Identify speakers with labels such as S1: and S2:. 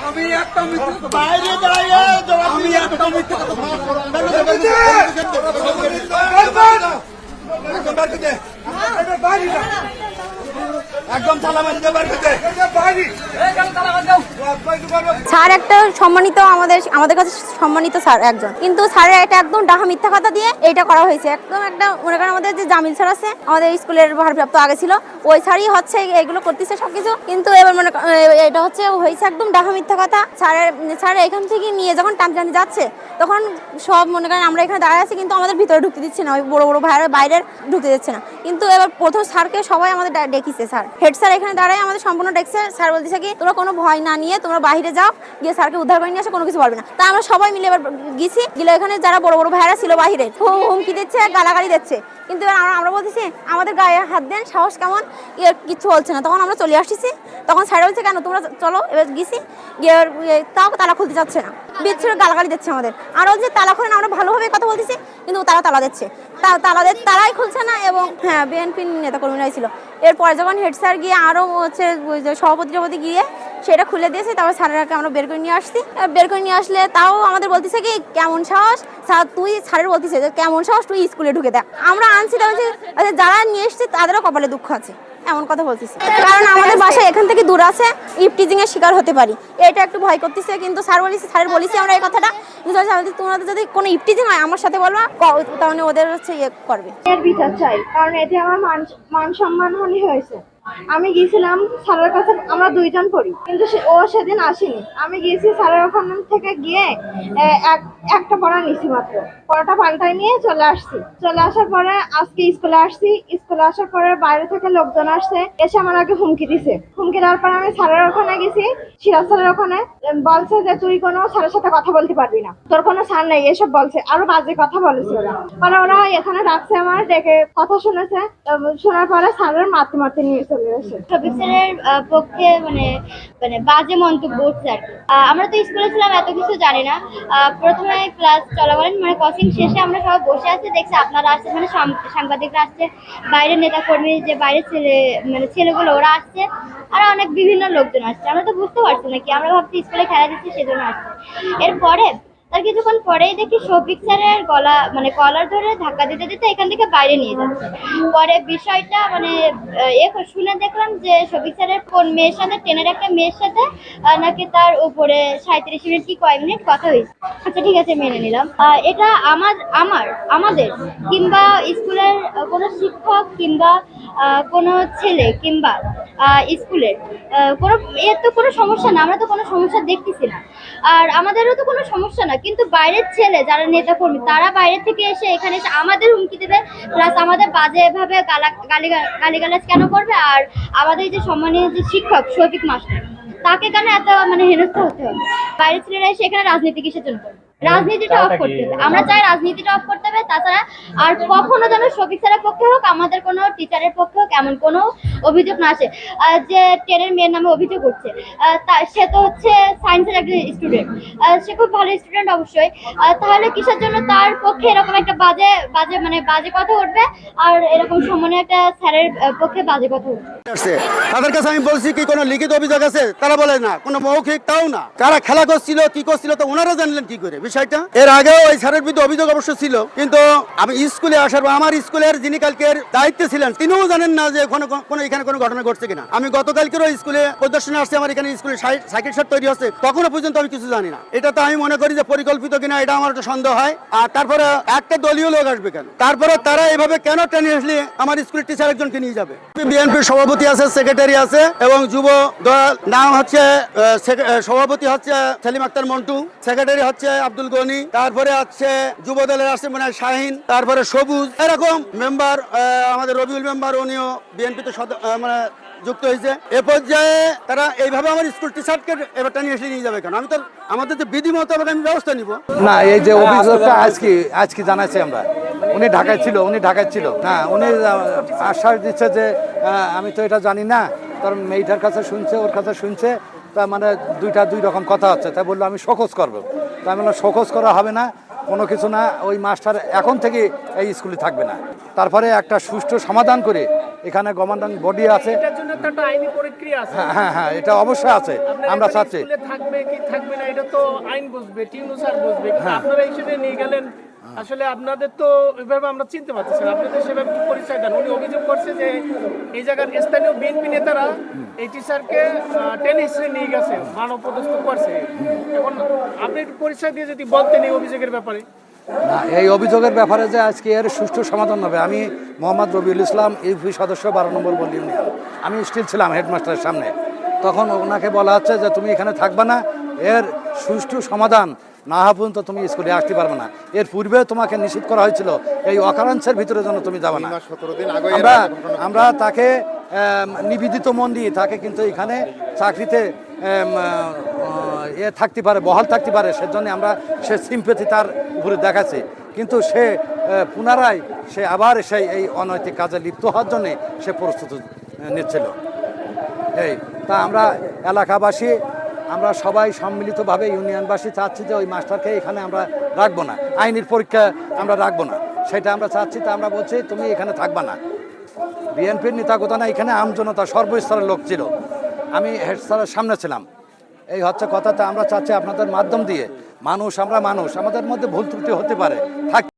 S1: আমি একটা মিথ্যে
S2: বাইরে দাঁড়িয়ে
S1: আমি একটা মিথ্যে কথা বাইরে
S3: স্যার, একটা সম্মানিত আমাদের আমাদের কাছে সম্মানিত স্যার একজন। কিন্তু স্যারের এটা একদম ডাহা মিথ্যা কথা দিয়ে এইটা করা হয়েছে। একদম একটা, মনে করেন আমাদের যে জামিল স্যার আছে, আমাদের স্কুলের ভারপ্রাপ্ত আগে ছিল, ওই স্যারই হচ্ছে এগুলো করতেছে সবকিছু। কিন্তু এবার মনে এটা হচ্ছে, হয়েছে একদম ডাহা মিথ্যা কথা। স্যারের, স্যার এখান থেকে নিয়ে যখন টানটানি যাচ্ছে, তখন সব মনে করেন আমরা এখানে দাঁড়ায় আছি, কিন্তু আমাদের ভিতরে ঢুকতে দিচ্ছে না। ওই বড় বড় ভাইয়ের বাইরে ঢুকতে দিচ্ছে না। কিন্তু এবার প্রথম স্যারকে সবাই আমাদের ডেকেছে স্যার। হেড স্যার এখানে দাঁড়ায় আমাদের সম্পূর্ণ ডেকছে স্যার বলতেছে কি তোমরা কোনো ভয় না নিয়ে তোমরা বাইরে যাও, গিয়ে স্যারকে উদ্ধার করে নিয়ে আসো, কোনো কিছু বলবে না। তা আমরা সবাই মিলে এবার গেছি। গেলে এখানে যারা বড় বড় ভাইয়েরা ছিল বাইরে হু- হুমকি দিচ্ছে, গালাগালি দিচ্ছে। কিন্তু আমরা আমরা বলতেছি, আমাদের গায়ে হাত দেন, সাহস কেমন? ইয়ে কিচ্ছু বলছে না। তখন আমরা চলে আসতেছি। তখন স্যার বলছে, কেন, তোমরা চলো। এবার গেছি, গিয়ে তাও তালা খুলতে চাচ্ছে না। বিচ্ছিন্ন গালাগালি দিচ্ছে আমাদের। আর বলছে তালা খুলেন আমরা ভালোভাবে কথা বলতেছি, কিন্তু তারা তালা দিচ্ছে। তালা তারাই খুলছে না এবং হ্যাঁ বিএনপি নেতা কর্মীরাই ছিল। এরপরে যখন হেড স্যার গিয়ে আরও হচ্ছে সভাপতি সভাপতি গিয়ে সেটা খুলে দিয়েছে তারপর স্যারেরাকে আমরা বের করে নিয়ে আসছি। বের করে নিয়ে আসলে তাও আমাদের বলতেছে কি কেমন সাহস? স্যার তুই স্যারের বলতেছে যে কেমন সাহস? তুই স্কুলে ঢুকে দেখ। আমরা আনছি তাহলে বলছি, আচ্ছা যারা নিয়ে এসছে তাদেরও কপালে দুঃখ আছে এমন কথা বলতেছে। কারণ আমাদের বাসা এখান থেকে দূর আছে ইপটিজিং এর শিকার হতে পারি। এটা একটু ভয় করতেছে কিন্তু স্যার বলিস স্যারের বলিছি আমরা এই কথাটা। তোমাদের যদি কোনো ইফটিজিং হয় আমার সাথে বলবা তাহলে ওদের হচ্ছে ইয়ে করবে।
S4: বিচার চাই কারণ এতে আমার মান সম্মান হানি হয়েছে। আমি গিয়েছিলাম স্যারের কাছে, আমরা দুইজন পড়ি। কিন্তু ও সেদিন আসেনি। আমি গিয়েছি স্যারের ওখান থেকে গিয়ে এক একটা পড়া নিছি মাত্র। পড়াটা পাল্টাই নিয়ে চলে আসছি। চলে আসার পরে আজকে স্কুলে আসছি। স্কুলে আসার পরে বাইরে থেকে লোকজন আসছে, এসে আমার আগে হুমকি দিছে। হুমকি দেওয়ার পরে আমি স্যারের ওখানে গেছি, সিরাজ স্যারের ওখানে। বলছে যে, তুই কোনো স্যারের সাথে কথা বলতে পারবি না। তোর কোনো স্যার নেই, এসব বলছে। আরও বাজে কথা বলেছে ওরা। পরে ওরা এখানে ডাকছে আমার, ডেকে কথা শুনেছে। শোনার পরে স্যারের মারতে মারতে নিয়ে
S5: আহ, পক্ষে মানে মানে বাজে মন্তব্য উঠছে আর। আমরা তো স্কুলে ছিলাম এত কিছু জানি না। প্রথমে ক্লাস চলাকালীন মানে কোচিং শেষে আমরা সবাই বসে আছি দেখছি আপনারা আসছে মানে সাংবাদিকরা আসছে বাইরের নেতা কর্মী যে বাইরের ছেলে মানে ছেলেগুলো ওরা আসছে আর অনেক বিভিন্ন লোকজন আসছে। আমরা তো বুঝতে পারছি না কি আমরা ভাবছি স্কুলে খেলা দিচ্ছি সেজন্য আসছে। এরপরে তার কিছুক্ষণ পরেই দেখি শফিক স্যারের গলা মানে কলার ধরে ধাক্কা দিতে দিতে এখান থেকে বাইরে নিয়ে যাচ্ছে। পরে বিষয়টা মানে এ শুনে দেখলাম যে শফিক স্যারের কোন মেয়ের সাথে, ট্রেনের একটা মেয়ের সাথে নাকি তার উপরে সাঁত্রিশ মিনিট কি কয় মিনিট কথা হয়েছে। আচ্ছা ঠিক আছে, মেনে নিলাম। এটা আমার আমার, আমাদের, কিংবা স্কুলের কোনো শিক্ষক কিংবা কোনো ছেলে কিংবা স্কুলের কোনো এর তো কোনো সমস্যা না, আমরা তো কোনো সমস্যা দেখতেছি না। আর আমাদেরও তো কোনো সমস্যা না কিন্তু বাইরের ছেলে যারা নেতা কর্মী তারা বাইরে থেকে এসে এখানে এসে আমাদের হুমকি দেবে। প্লাস আমাদের বাজে ভাবে গালি গালিগালাজ কেন করবে? আর আমাদের যে সম্মানীয় যে শিক্ষক শফিক মাস্টার তাকে কেন এত মানে হেনস্থা হতে হবে? বাইরের ছেলেরা এসে এখানে রাজনীতি কিসের জন্য করবে? রাজনীতিটা অফ করতে হবে। আমরা চাই রাজনীতিটা অফ করতে হবে। তাছাড়া আর কখনো যেন শফিক স্যারের পক্ষে হোক আমাদের কোনো টিচারের পক্ষে হোক এমন কোনো অভিযোগ না আসে। যে টেনের মেয়ের নামে অভিযোগ উঠছে। সে তো হচ্ছে সায়েন্সের একজন স্টুডেন্ট সে খুব ভালো স্টুডেন্ট অবশ্যই। তাহলে কিসের জন্য তার পক্ষে এরকম একটা বাজে বাজে মানে বাজে কথা উঠবে? আর এরকম সম্মানীয় একটা স্যারের পক্ষে বাজে কথা উঠবে।
S2: তাদের কাছে আমি বলছি কি, কোনো লিখিত অভিযোগ আছে? তারা বলে না। কোনো মৌখিক তাও না। কারা খেলা করছিল, কি করছিল, তো ওনারা জানলেন কি করে বিষয়টা। এর আগেও ওই স্যারের বিরুদ্ধে অভিযোগ অবশ্য ছিল। কিন্তু আমি স্কুলে আসার আমার স্কুলের যিনি কালকের দায়িত্বে ছিলেন, তিনিও জানেন না যে কোনো কোনো এখানে কোনো ঘটনা ঘটছে কিনা? আমি গতকালকেরও স্কুলে পরিদর্শনে আসছে, আমার এখানে স্কুলে সাইকেল শার্ট তৈরি হচ্ছে। তখনও পর্যন্ত আমি কিছু জানি না। এটা তো আমি মনে করি যে পরিকল্পিত কিনা, এটা আমার একটা সন্দেহ হয়। আর তারপরে একটা দলীয় লোক আসবে কেন? তারপরে তারা এভাবে কেন টেনে আসলে আমার স্কুলের টিচার একজনকে নিয়ে যাবে? বিএনপির সভাপতি আছে সেক্রেটারি আছে, এবং যুব দল, নাম হচ্ছে সভাপতি হচ্ছে সেলিম আক্তার মন্টু সেক্রেটারি হচ্ছে আব্দুল গনি, তারপরে আছে যুব দলের আছে মানে শাহিন, তারপরে সবুজ। এরকম মেম্বার আমাদের রবিউল মেম্বার উনিও বিএনপিতে মানে যুক্ত হয়েছে। এ পর্যায়ে তারা এইভাবে আমার স্কুল টিচারকে এবার টেনে এসে নিয়ে যাবে কেন? আমি তো, আমাদের তো বিধি মোতাবেক আমি ব্যবস্থা নিব।
S6: না, এই যে অভিযোগটা আজকে আজকে জানাচ্ছি আমরা। উনি ঢাকায় ছিল, উনি ঢাকায় ছিল। না, উনি আশ্বাস দিচ্ছে যে আমি তো এটা জানি না। তার মেয়েটার কাছে শুনছে, ওর কাছে শুনছে। তা মানে দুইটা দুই রকম কথা হচ্ছে। তাই বলল, আমি শোকজ করব। তা আমি বললাম, শোকজ করা হবে না, কোনো কিছু না। ওই মাস্টার এখন থেকে এই স্কুলে থাকবে না। তারপরে একটা সুষ্ঠু সমাধান করে এখানে গভর্নমেন্ট বডি আছে।
S7: এটার জন্য একটা আইনি প্রক্রিয়া
S6: হ্যাঁ হ্যাঁ হ্যাঁ এটা অবশ্যই আছে। আমরা চাচ্ছি।
S7: থাকবে কি থাকবে না এটা তো আইন বুঝবে
S6: হ্যাঁ।
S7: আপনারা হিসেবে নিয়ে গেলেন আসলে আপনাদের তো এভাবে আমরা চিনতে পারতেছি না। আপনাদের সেভাবে পরিচয় দেন? উনি অভিযোগ করছে যে এই জায়গার স্থানীয় বিএনপি নেতারা এই টিচারকে টেনে হিসেবে নিয়ে গেছে মানব পদস্থ করছে এখন আপনি একটু পরিচয় দিয়ে যদি বলতেন এই অভিযোগের ব্যাপারে।
S6: না এই অভিযোগের ব্যাপারে যে আজকে এর সুষ্ঠু সমাধান হবে আমি মোহাম্মদ রবিউল ইসলাম ইউপি সদস্য বারো নম্বর বল ইউনিয়ন। আমি স্টিল ছিলাম হেডমাস্টারের সামনে। তখন ওনাকে বলা হচ্ছে যে তুমি এখানে থাকবে না এর সুষ্ঠু সমাধান না হওয়া পর্যন্ত তুমি স্কুলে আসতে পারবে না। এর পূর্বে তোমাকে নিশ্চিত করা হয়েছিল এই অকারাংশের ভিতরে যেন তুমি যাবে না।
S8: সতেরো দিন আগে
S6: আমরা আমরা তাকে নিবেদিত মন দিয়ে তাকে কিন্তু এখানে চাকরিতে এ থাকতে পারে, বহাল থাকতে পারে, সেজন্য আমরা সে সিম্পেথি তার উপরে দেখাচ্ছি। কিন্তু সে পুনরায় সে আবার সেই এই অনৈতিক কাজে লিপ্ত হওয়ার জন্য সে প্রস্তুতি নিচ্ছিল। এই, তা আমরা এলাকাবাসী, আমরা সবাই সম্মিলিতভাবে ইউনিয়নবাসী চাচ্ছি যে ওই মাস্টারকে এখানে আমরা রাখব না। আইনের পরীক্ষা আমরা রাখব না। সেটা আমরা চাচ্ছি, তা আমরা বলছি, তুমি এখানে থাকবা না। বিএনপির নেতা কথা না, এখানে আমজনতা সর্বস্তরের লোক ছিল। আমি হেড স্যারের সামনে ছিলাম। এই হচ্ছে কথাটা আমরা চাচ্ছি আপনাদের মাধ্যম দিয়ে। মানুষ আমরা মানুষ, আমাদের মধ্যে ভুল ত্রুটি হতে পারে। থাকতে